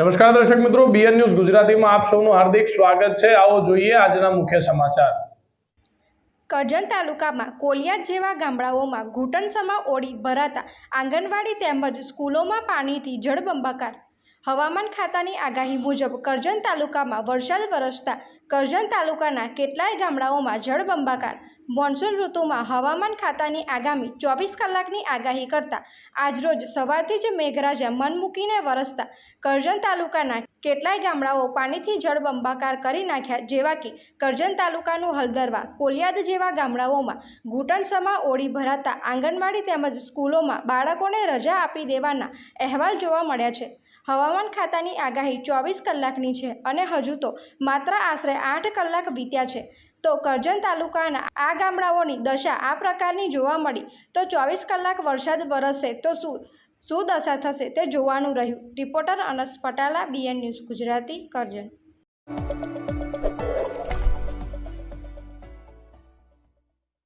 નમસ્કાર દર્શક મિત્રો બીએન ન્યૂઝ ગુજરાતીમાં આપ સૌનું હાર્દિક સ્વાગત છે. આવો જોઈએ આજના મુખ્ય સમાચાર. કરજણ તાલુકામાં કોલિયા જેવા ગામડાઓમાં ઘૂંટણસમાં ઓળી ભરાતા આંગણવાડી તેમજ સ્કૂલોમાં પાણીથી જળબંબાકાર હવામાન ખાતાની આગાહી મુજબ કરજણ તાલુકામાં વરસાદ વરસતા કરજણ તાલુકાના કેટલાય ગામડાઓમાં જળબંબાકાર મોન્સૂન ઋતુમાં હવામાન ખાતાની આગામી ચોવીસ કલાકની આગાહી કરતા આજરોજ સવારથી જ મેઘરાજા મન મૂકીને વરસતા કરજણ તાલુકાના કેટલાય ગામડાઓ પાણીથી જળબંબાકાર કરી નાખ્યા જેવા કે કરજણ તાલુકાનું હલદરવા, કોલિયાદ જેવા ગામડાઓમાં ઘૂંટણસમા ઓળી ભરાતા આંગણવાડી તેમજ સ્કૂલોમાં બાળકોને રજા આપી દેવાના અહેવાલ જોવા મળ્યા છે. હવામાન ખાતાની આગાહી ચોવીસ કલાકની છે અને હજુ તો માત્ર આશરે આઠ કલાક વીત્યા છે. તો કરજણ તાલુકાના આ ગામડાઓની દશા આ પ્રકારની જોવા મળી તો ચોવીસ કલાક વરસાદ વરસશે તો શું શું દશા થશે તે જોવાનું રહ્યું. Reporter Anas Patala, BN news Gujarati, Karjan.